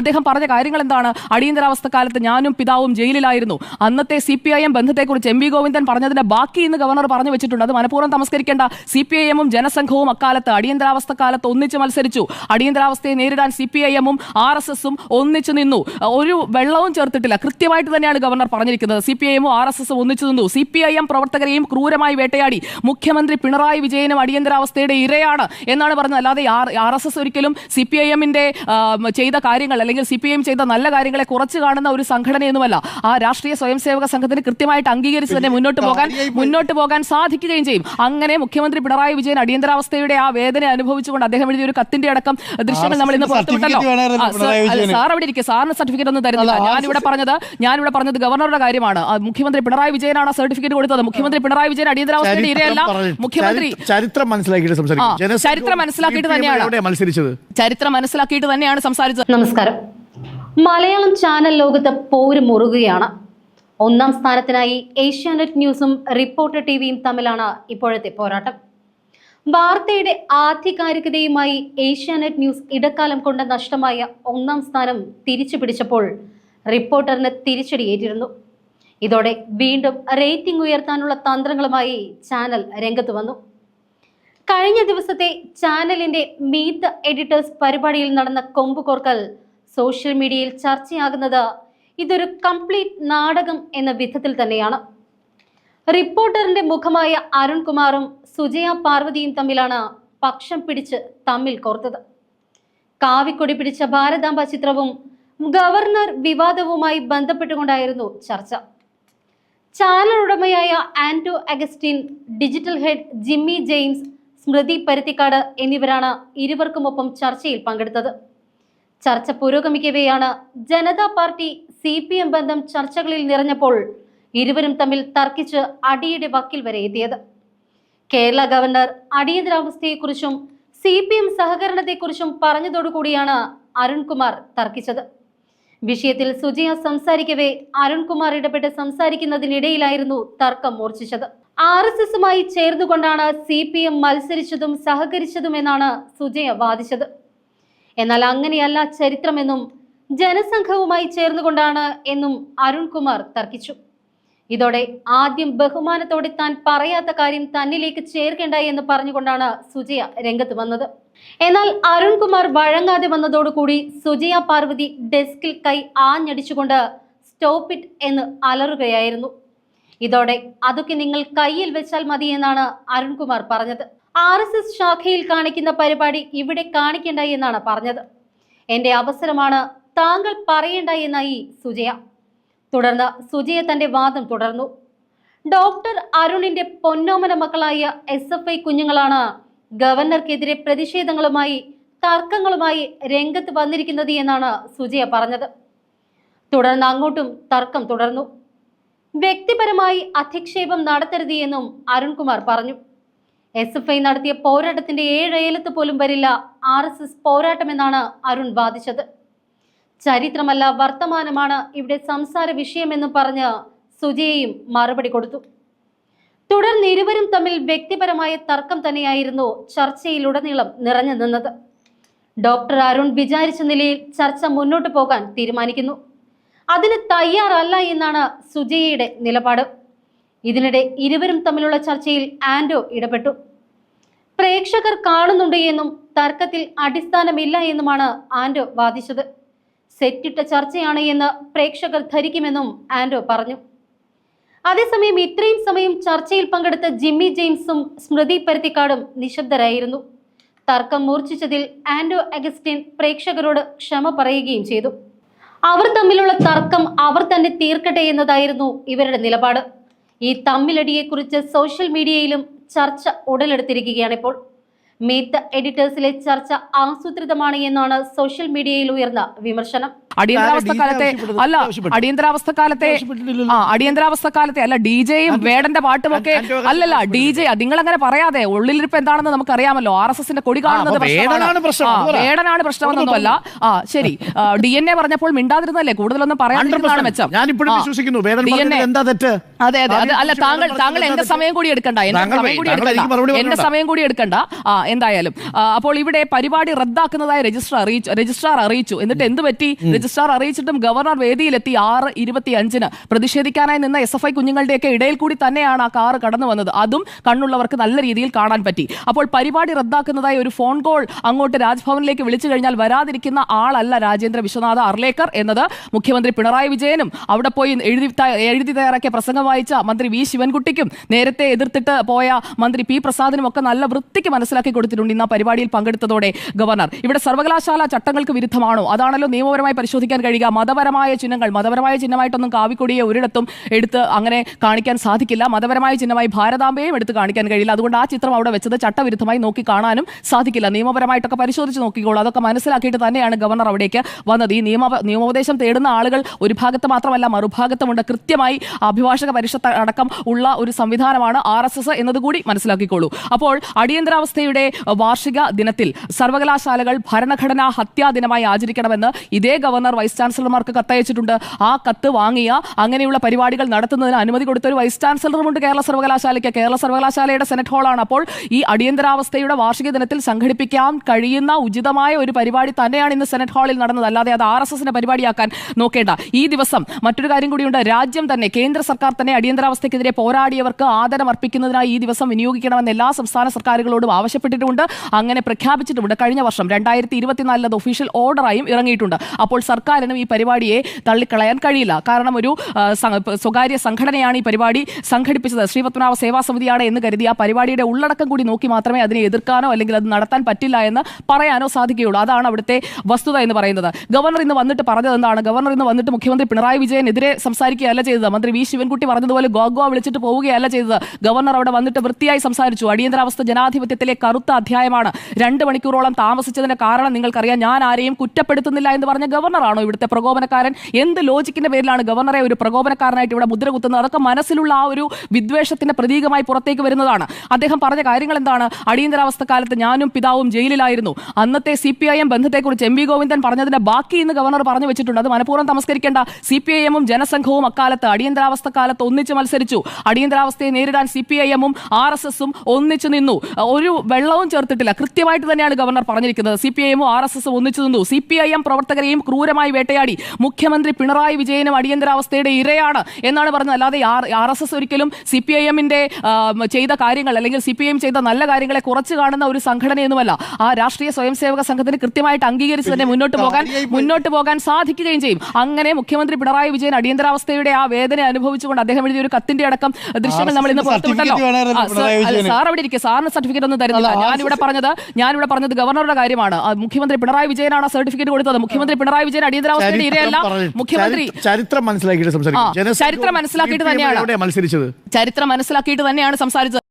അദ്ദേഹം പറഞ്ഞ കാര്യങ്ങൾ എന്താണ് അടിയന്തരാവസ്ഥ കാലത്ത് ഞാനും പിതാവും ജയിലിലായിരുന്നു. അന്നത്തെ സി പി ഐ എം ബന്ധത്തെക്കുറിച്ച് എം വി ഗോവിന്ദൻ പറഞ്ഞതിന്റെ ബാക്കി ഇന്ന് ഗവർണർ പറഞ്ഞു വെച്ചിട്ടുണ്ട്. അത് മനഃപൂർവം തമസ്കരിക്കേണ്ട. സി പി ഐ എമ്മും ജനസംഘവും അക്കാലത്ത് അടിയന്തരാവസ്ഥ കാലത്ത് ഒന്നിച്ച് മത്സരിച്ചു. അടിയന്തരാവസ്ഥയെ നേരിടാൻ സി പി ഐ എമ്മും ആർ എസ് എസും ഒന്നിച്ചു നിന്നു. ഒരു വെള്ളവും ചേർത്തിട്ടില്ല. കൃത്യമായിട്ട് തന്നെയാണ് ഗവർണർ പറഞ്ഞിരിക്കുന്നത്. സി പി ഐ എമ്മും ആർ എസ് എസും ഒന്നിച്ചു നിന്നു. സി പി ഐ എം പ്രവർത്തകരെയും ക്രൂരമായി വേട്ടയാടി. മുഖ്യമന്ത്രി പിണറായി വിജയനും അടിയന്തരാവസ്ഥയുടെ ഇരയാണ് എന്നാണ് പറഞ്ഞത്. അല്ലാതെ ആർ എസ് എസ് ഒരിക്കലും സി പി ഐ എമ്മിന്റെ ചെയ്ത കാര്യങ്ങൾ അല്ലെങ്കിൽ സി പി ഐ എം ചെയ്ത നല്ല കാര്യങ്ങളെ കുറച്ച് കാണുന്ന ഒരു സംഘടനയൊന്നുമല്ല. ആ രാഷ്ട്രീയ സ്വയം സേവക സംഘത്തിന് കൃത്യമായിട്ട് അംഗീകരിച്ച് തന്നെ മുന്നോട്ട് പോകാൻ മുന്നോട്ട് പോകാൻ സാധിക്കുകയും ചെയ്യും. അങ്ങനെ മുഖ്യമന്ത്രി പിണറായി വിജയൻ അടിയന്തരാവസ്ഥയുടെ ആ വേദന അനുഭവിച്ചുകൊണ്ട് അദ്ദേഹം എഴുതിയ ഒരു കത്തിന്റെ അടക്കം ദൃശ്യങ്ങൾ നമ്മൾ ഇന്ന് പുറത്തുവിട്ടല്ലോ. സർ, അവിടെ ഇരിക്കും. സാറിന് സർട്ടിഫിക്കറ്റ് ഒന്നും തരുന്നില്ല. ഞാനിവിടെ പറഞ്ഞത് ഞാനിവിടെ പറഞ്ഞത് ഗവർണറുടെ കാര്യമാണ്. മുഖ്യമന്ത്രി പിണറായി വിജയനാണ് സർട്ടിഫിക്കറ്റ് കൊടുത്തത്. മുഖ്യമന്ത്രി പിണറായി വിജയൻ അടിയന്തരാവസ്ഥയുടെ ഇരയല്ല. മുഖ്യമന്ത്രി ചരിത്രം മനസ്സിലാക്കിയിട്ട് സംസാരിക്കും. ചരിത്രം മനസ്സിലാക്കിയിട്ട് തന്നെയാണ്. മത്സരിച്ചത്? ചരിത്രം മനസ്സിലാക്കിയിട്ട് തന്നെയാണ് സംസാരിച്ചത്. നമസ്കാരം. മലയാളം ചാനൽ ലോകത്ത് പോര് മുറുകുകയാണ് ഒന്നാം സ്ഥാനത്തിനായി ഏഷ്യാനെറ്റ് ന്യൂസും റിപ്പോർട്ടർ ടിവിയും തമ്മിലാണ് ഇപ്പോഴത്തെ പോരാട്ടം. വാർത്തയുടെ ആധികാരികതയുമായി ഏഷ്യാനെറ്റ് ന്യൂസ് ഇടക്കാലം കൊണ്ട് നഷ്ടമായ ഒന്നാം സ്ഥാനം തിരിച്ചു പിടിച്ചപ്പോൾ റിപ്പോർട്ടറിന് തിരിച്ചടിയേറ്റിരുന്നു. ഇതോടെ വീണ്ടും റേറ്റിംഗ് ഉയർത്താനുള്ള തന്ത്രങ്ങളുമായി ചാനൽ രംഗത്ത് വന്നു. കഴിഞ്ഞ ദിവസത്തെ ചാനലിന്റെ മീറ്റ് എഡിറ്റേഴ്സ് പരിപാടിയിൽ നടന്ന കൊമ്പുകോർക്കൽ സോഷ്യൽ മീഡിയയിൽ ചർച്ചയാകുന്നത് ഇതൊരു കംപ്ലീറ്റ് നാടകം എന്ന വിധത്തിൽ തന്നെയാണ്. റിപ്പോർട്ടറിന്റെ മുഖമായ അരുൺകുമാറും സുജയ പാർവതിയും തമ്മിലാണ് പക്ഷം പിടിച്ച് തമ്മിൽ കോർത്തത്. കാവിക്കൊടി പിടിച്ച ഭാരതാംബ ചിത്രവും ഗവർണർ വിവാദവുമായി ബന്ധപ്പെട്ടുകൊണ്ടായിരുന്നു ചർച്ച. ചാനൽ ഉടമയായ ആന്റോ അഗസ്റ്റിൻ ഡിജിറ്റൽ ഹെഡ് ജിമ്മി ജെയിംസ് സ്മൃതി പരുത്തിക്കാട് എന്നിവരാണ് ഇരുവർക്കുമൊപ്പം ചർച്ചയിൽ പങ്കെടുത്തത്. ചർച്ച പുരോഗമിക്കവെയാണ് Janata party C P M ബന്ധം ചർച്ചകളിൽ നിറഞ്ഞപ്പോൾ ഇരുവരും തമ്മിൽ തർക്കിച്ച് അടിയുടെ വക്കിൽ വരെ എത്തിയത്. കേരള ഗവർണർ അടിയന്തരാവസ്ഥയെക്കുറിച്ചും സി പി എം സഹകരണത്തെക്കുറിച്ചും പറഞ്ഞതോടുകൂടിയാണ് അരുൺകുമാർ തർക്കിച്ചത്. വിഷയത്തിൽ സുജയ സംസാരിക്കവേ അരുൺകുമാർ ഇടപെട്ട് സംസാരിക്കുന്നതിനിടയിലായിരുന്നു തർക്കം മൂർച്ഛിച്ചത്. ആർ എസ് എസുമായി ചേർന്നുകൊണ്ടാണ് സി പി എം മത്സരിച്ചതും സഹകരിച്ചതുമെന്നാണ് സുജയ വാദിച്ചത്. എന്നാൽ അങ്ങനെയല്ല ചരിത്രമെന്നും ജനസംഘവുമായി ചേർന്നുകൊണ്ടാണ് എന്നും അരുൺകുമാർ തർക്കിച്ചു. ഇതോടെ ആദ്യം ബഹുമാനത്തോടെ താൻ പറയാത്ത കാര്യം തന്നിലേക്ക് ചേർക്കേണ്ട എന്ന് പറഞ്ഞുകൊണ്ടാണ് സുജയ രംഗത്ത് വന്നത്. എന്നാൽ അരുൺകുമാർ വഴങ്ങാതെ വന്നതോടുകൂടി സുജയ പാർവതി ഡെസ്കിൽ കൈ ആഞ്ഞടിച്ചുകൊണ്ട് സ്റ്റോപ്പ് ഇറ്റ് എന്ന് അലറുകയായിരുന്നു. ഇതോടെ അതൊക്കെ നിങ്ങൾ കയ്യിൽ വെച്ചാൽ മതി എന്നാണ് അരുൺകുമാർ പറഞ്ഞത്. ആർ എസ് എസ് ശാഖയിൽ കാണിക്കുന്ന പരിപാടി ഇവിടെ കാണിക്കേണ്ട എന്നാണ് പറഞ്ഞത്. എന്റെ അവസരമാണ് താങ്കൾ പറയേണ്ട എന്നായി സുജയ. തുടർന്ന് സുജയ തന്റെ വാദം തുടർന്നു. ഡോക്ടർ അരുണിന്റെ പൊന്നോമന മക്കളായ എസ് എഫ് ഐ കുഞ്ഞുങ്ങളാണ് ഗവർണർക്കെതിരെ പ്രതിഷേധങ്ങളുമായി തർക്കങ്ങളുമായി രംഗത്ത് വന്നിരിക്കുന്നത് എന്നാണ് സുജയ പറഞ്ഞത്. തുടർന്ന് അങ്ങോട്ടും തർക്കം തുടർന്നു. വ്യക്തിപരമായി അധിക്ഷേപം നടത്തരുത് എന്നും അരുൺകുമാർ പറഞ്ഞു. എസ് എഫ് ഐ നടത്തിയ പോരാട്ടത്തിന്റെ ഏഴയലത്ത് പോലും വരില്ല. ആർ എസ് എസ് പോരാട്ടമെന്നാണ് അരുൺ വാദിച്ചത്. ചരിത്രമല്ല വർത്തമാനമാണ് ഇവിടെ സംസാര വിഷയമെന്നും പറഞ്ഞ് സുജയയും മറുപടി കൊടുത്തു. തുടർന്ന് ഇരുവരും തമ്മിൽ വ്യക്തിപരമായ തർക്കം തന്നെയായിരുന്നു ചർച്ചയിലുടനീളം നിറഞ്ഞു നിന്നത്. ഡോക്ടർ അരുൺ വിചാരിച്ച നിലയിൽ ചർച്ച മുന്നോട്ട് പോകാൻ തീരുമാനിക്കുന്നു. അതിന് തയ്യാറല്ല എന്നാണ് സുജയയുടെ നിലപാട്. ഇതിനിടെ ഇരുവരും തമ്മിലുള്ള ചർച്ചയിൽ ആൻഡോ ഇടപെട്ടു. പ്രേക്ഷകർ കാണുന്നുണ്ട് എന്നും തർക്കത്തിൽ അടിസ്ഥാനമില്ല എന്നുമാണ് ആൻഡോ വാദിച്ചത്. സെറ്റിട്ട ചർച്ചയാണ് എന്ന് പ്രേക്ഷകർ ധരിക്കുമെന്നും ആൻഡോ പറഞ്ഞു. അതേസമയം ഇത്രയും സമയം ചർച്ചയിൽ പങ്കെടുത്ത ജിമ്മി ജെയിംസും സ്മൃതി പരുത്തിക്കാടും നിശബ്ദരായിരുന്നു. തർക്കം മൂർച്ഛിച്ചതിൽ ആൻഡോ അഗസ്റ്റിൻ പ്രേക്ഷകരോട് ക്ഷമ പറയുകയും ചെയ്തു. അവർ തമ്മിലുള്ള തർക്കം അവർ തന്നെ തീർക്കട്ടെ എന്നതായിരുന്നു ഇവരുടെ നിലപാട്. ഈ തമ്മിലടിയെക്കുറിച്ച് സോഷ്യൽ മീഡിയയിലും ചർച്ച ഉടലെടുത്തിരിക്കുകയാണ് ഇപ്പോൾ. മീറ്റ് എഡിറ്റേഴ്സിലെ ചർച്ച ആസൂത്രിതമാണ് എന്നാണ് സോഷ്യൽ മീഡിയയിൽ ഉയർന്ന വിമർശനം. അടിയന്തരാവസ്ഥ കാലത്തെ അല്ല. അടിയന്തരാവസ്ഥ കാലത്തെ. ആ അടിയന്തരാവസ്ഥ കാലത്തെ അല്ല ഡി ജെയും വേടന്റെ പാട്ടും ഒക്കെ അല്ലല്ല ഡി ജെ നിങ്ങൾ അങ്ങനെ പറയാതെ ഉള്ളിലിരിപ്പ് എന്താണെന്ന് നമുക്കറിയാമല്ലോ. ആർ എസ് എസിന്റെ കൊടി കാണുന്നത് വേടനാണ് പ്രശ്നമെന്നൊന്നുമല്ല ആ ശരി. ഡി എൻ എ പറഞ്ഞപ്പോൾ മിണ്ടാതിരുന്നല്ലേ? കൂടുതലൊന്നും പറയാതിരുന്നതാണ് മെച്ചം. തെറ്റ്? അതെ അതെ അല്ല താങ്കൾ താങ്കൾ എന്റെ സമയം കൂടി എടുക്കണ്ട എന്റെ സമയം കൂടി എടുക്കണ്ട. എന്റെ സമയം കൂടി എടുക്കണ്ട. ആ എന്തായാലും. അപ്പോൾ ഇവിടെ പരിപാടി റദ്ദാക്കുന്നതായി രജിസ്ട്രാർ അറിയിച്ചു രജിസ്ട്രാർ അറിയിച്ചു. എന്നിട്ട് എന്ത് പറ്റി? രജിസ്ട്രാർ അറിയിച്ചിട്ടും ഗവർണർ വേദിയിലെത്തി ആറ് ഇരുപത്തി അഞ്ചിന് പ്രതിഷേധിക്കാനായി നിന്ന എസ് എഫ് ഐ കുഞ്ഞുങ്ങളുടെയൊക്കെ ഇടയിൽ കൂടി തന്നെയാണ് ആ കാറ് കടന്നു വന്നത്. അതും കണ്ണുള്ളവർക്ക് നല്ല രീതിയിൽ കാണാൻ പറ്റി. അപ്പോൾ പരിപാടി റദ്ദാക്കുന്നതായി ഒരു ഫോൺ കോൾ അങ്ങോട്ട് രാജ്ഭവനിലേക്ക് വിളിച്ചു കഴിഞ്ഞാൽ വരാതിരിക്കുന്ന ആളല്ല രാജേന്ദ്ര വിശ്വനാഥ അർലേക്കർ എന്നത് മുഖ്യമന്ത്രി പിണറായി വിജയനും അവിടെ പോയി എഴുതി എഴുതി തയ്യാറാക്കിയ പ്രസംഗം വായിച്ച മന്ത്രി വി ശിവൻകുട്ടിക്കും നേരത്തെ എതിർത്തിട്ട് പോയ മന്ത്രി പി പ്രസാദിനും ഒക്കെ നല്ല വൃത്തിക്ക് മനസ്സിലാക്കി കൊടുത്തിട്ടുണ്ട് ഇന്ന് പരിപാടിയിൽ പങ്കെടുത്തതോടെ ഗവർണർ. ഇവിടെ സർവകലാശാല ചട്ടങ്ങൾക്ക് വിരുദ്ധമാണോ? അതാണല്ലോ നിയമപരമായി പരിശോധിക്കാൻ കഴിയുക. മതപരമായ ചിഹ്നങ്ങൾ മതപരമായ ചിഹ്നമായിട്ടൊന്നും കാവിക്കൊടിയെ ഒരിടത്തും എടുത്ത് അങ്ങനെ കാണിക്കാൻ സാധിക്കില്ല. മതപരമായ ചിഹ്നമായി ഭാരതാംബയും എടുത്ത് കാണിക്കാൻ കഴിയില്ല. അതുകൊണ്ട് ആ ചിത്രം അവിടെ വെച്ചത് ചട്ടവിരുദ്ധമായി നോക്കി കാണാനും സാധിക്കില്ല. നിയമപരമായിട്ടൊക്കെ പരിശോധിച്ച് നോക്കിക്കോളൂ. അതൊക്കെ മനസ്സിലാക്കിയിട്ട് തന്നെയാണ് ഗവർണർ അവിടേക്ക് വന്നത്. ഈ നിയമ നിയമോപദേശം തേടുന്ന ആളുകൾ ഒരു ഭാഗത്ത് മാത്രമല്ല മറുഭാഗത്തുമുണ്ട്. കൃത്യമായി അഭിഭാഷക പരിഷത്ത് അടക്കം ഉള്ള ഒരു സംവിധാനമാണ് ആർ എസ് എസ് എന്നതുകൂടി മനസ്സിലാക്കിക്കോളൂ. അപ്പോൾ അടിയന്തരാവസ്ഥയുടെ വാർഷിക ദിനത്തിൽ സർവകലാശാലകൾ ഭരണഘടനാ ഹത്യാ ദിനമായി ആചരിക്കണമെന്ന് ഇതേ ഗവർണർ വൈസ് ചാൻസലർമാർക്ക് കത്തയച്ചിട്ടുണ്ട്. ആ കത്ത് വാങ്ങിയ അങ്ങനെയുള്ള പരിപാടികൾ നടത്തുന്നതിന് അനുമതി കൊടുത്ത ഒരു വൈസ് ചാൻസലറുമുണ്ട് കേരള സർവകലാശാലയ്ക്ക്. കേരള സർവകലാശാലയുടെ സെനറ്റ് ഹാളാണ്. അപ്പോൾ ഈ അടിയന്തരാവസ്ഥയുടെ വാർഷിക ദിനത്തിൽ സംഘടിപ്പിക്കാൻ കഴിയുന്ന ഉചിതമായ ഒരു പരിപാടി തന്നെയാണ് ഇന്ന് സെനറ്റ് ഹാളിൽ നടന്നത്. അല്ലാതെ അത് ആർ എസ് എസിന്റെ പരിപാടിയാക്കാൻ നോക്കേണ്ട. ഈ ദിവസം മറ്റൊരു കാര്യം കൂടിയുണ്ട്. രാജ്യം തന്നെ കേന്ദ്ര സർക്കാർ തന്നെ അടിയന്തരാവസ്ഥയ്ക്കെതിരെ പോരാടിയവർക്ക് ആദരം അർപ്പിക്കുന്നതിനായി ഈ ദിവസം വിനിയോഗിക്കണമെന്ന് എല്ലാ സംസ്ഥാന സർക്കാരുകളോടും ആവശ്യപ്പെട്ടിട്ടുണ്ട്. അങ്ങനെ പ്രഖ്യാപിച്ചിട്ടുമുണ്ട് കഴിഞ്ഞ വർഷം രണ്ടായിരത്തി ഇരുപത്തിനാലിൽ അത് ഒഫീഷ്യൽ ഓർഡറായും ഇറങ്ങിയിട്ടുണ്ട്. അപ്പോൾ സർക്കാരിനും ഈ പരിപാടിയെ തള്ളിക്കളയാൻ കഴിയില്ല. കാരണം ഒരു സ്വകാര്യ സംഘടനയാണ് ഈ പരിപാടി സംഘടിപ്പിച്ചത്. ശ്രീപത്മനാഭ സേവാ സമിതിയാണ് എന്ന് കരുതി ആ പരിപാടിയുടെ ഉള്ളടക്കം കൂടി നോക്കി മാത്രമേ അതിനെ എതിർക്കാനോ അല്ലെങ്കിൽ അത് നടത്താൻ പറ്റില്ല എന്ന് പറയാനോ സാധിക്കുകയുള്ളൂ. അതാണ് അവിടുത്തെ വസ്തുത എന്ന് പറയുന്നത്. ഗവർണർ ഇന്ന് വന്നിട്ട് പറഞ്ഞത് എന്താണ്? ഗവർണർ ഇന്ന് വന്നിട്ട് മുഖ്യമന്ത്രി പിണറായി വിജയനെതിരെ സംസാരിക്കുകയല്ല ചെയ്തത്. മന്ത്രി വി ശിവൻകുട്ടി പറഞ്ഞതുപോലെ ഗോഗോ വിളിച്ചിട്ട് പോവുകയല്ല ചെയ്തത്. ഗവർണർ അവിടെ വന്നിട്ട് വൃത്തിയായി സംസാരിച്ചു. അടിയന്തരാവസ്ഥ ജനാധിപത്യത്തിലെ കറുത്ത അധ്യായമാണ്. രണ്ട് മണിക്കൂറോളം താമസിച്ചതിന്റെ കാരണം നിങ്ങൾക്കറിയാം. ഞാൻ ആരെയും കുറ്റപ്പെടുത്തുന്നില്ല എന്ന് പറഞ്ഞ ഗവർണറാണോ ഇവിടുത്തെ പ്രകോപനക്കാരൻ? എന്ത് ലോജിക്കിന്റെ പേരിലാണ് ഗവർണറെ ഒരു പ്രകോപനക്കാരനായിട്ട് ഇവിടെ മുദ്ര കുത്തുന്നത്? അതൊക്കെ മനസ്സിലുള്ള ആ ഒരു വിദ്വേഷത്തിന്റെ പ്രതീകമായി പുറത്തേക്ക് വരുന്നതാണ്. അദ്ദേഹം പറഞ്ഞ കാര്യങ്ങൾ എന്താണ്? അടിയന്തരാവസ്ഥ കാലത്ത് ഞാനും പിതാവും ജയിലിലായിരുന്നു. അന്നത്തെ സി പി ഐ എം ബന്ധത്തെക്കുറിച്ച് എം വി ഗോവിന്ദൻ പറഞ്ഞതിന്റെ ബാക്കി ഇന്ന് ഗവർണർ പറഞ്ഞു വെച്ചിട്ടുണ്ട്. അത് മനഃപൂർവം തമസ്കരിക്കേണ്ട. സി പി ഐ എമ്മും ജനസംഘവും അക്കാലത്ത് അടിയന്തരാവസ്ഥ കാലത്ത് ഒന്നിച്ച് മത്സരിച്ചു. അടിയന്തരാവസ്ഥയെ നേരിടാൻ സി പി ഐ എമ്മും ആർ എസ് എസും ഒന്നിച്ചു നിന്നു. ഒരു വെള്ളവും ചേർത്തിട്ടില്ല. കൃത്യമായിട്ട് തന്നെയാണ് ഗവർണർ പറഞ്ഞിരിക്കുന്നത്. സി പി ഐ എമ്മും ആർ എസ് എസും ഒന്നിച്ചു നിന്നു. സി പി ഐ എം പ്രവർത്തകരെയും ക്രൂരമായി വേട്ടയാടി. മുഖ്യമന്ത്രി പിണറായി വിജയനും അടിയന്തരാവസ്ഥയുടെ ഇരയാണ് എന്നാണ് പറഞ്ഞത്. അല്ലാതെ ആർ എസ് എസ് ഒരിക്കലും സി പി ഐ എമ്മിന്റെ ചെയ്ത കാര്യങ്ങൾ അല്ലെങ്കിൽ സി പി ഐ എം ചെയ്ത നല്ല കാര്യങ്ങളെ കുറച്ച് കാണുന്ന ഒരു സംഘടനയൊന്നുമല്ല. ആ രാഷ്ട്രീയ സ്വയംസേവക സംഘത്തിന് കൃത്യമായിട്ട് അംഗീകരിച്ച് തന്നെ മുന്നോട്ട് പോകാൻ മുന്നോട്ട് പോകാൻ സാധിക്കുകയും ചെയ്യും. അങ്ങനെ മുഖ്യമന്ത്രി പിണറായി വിജയൻ അടിയന്തരാവസ്ഥയുടെ ആ വേദന അനുഭവിച്ചുകൊണ്ട് അദ്ദേഹം എഴുതിയ ഒരു കത്തിന്റെ അടക്കം ദൃശ്യങ്ങൾ നമ്മൾ ഇന്ന് പുറത്തുവിട്ടല്ലോ സാർ- അവിടെ ഇരിക്കുക സാറിന് സർട്ടിഫിക്കറ്റ് ഒന്നും തരുന്നില്ല. ഞാനിവിടെ പറഞ്ഞത് ഞാനിവിടെ പറഞ്ഞത് ഗവർണറുടെ കാര്യമാണ്. മുഖ്യമന്ത്രി പിണറായി വിജയനാണ് ആ സർട്ടിഫിക്കറ്റ് കൊടുത്തത്. മുഖ്യമന്ത്രി പിണറായി വിജയൻ അടിയന്തരാവസ്ഥയുടെ ചരിത്രം ഇരയല്ല മുഖ്യമന്ത്രി. ചരിത്രം മനസ്സിലാക്കിയിട്ട് ചരിത്രം മനസ്സിലാക്കിയിട്ട് തന്നെയാണ്. ചരിത്രം മനസ്സിലാക്കിയിട്ട് തന്നെയാണ് സംസാരിച്ചത്.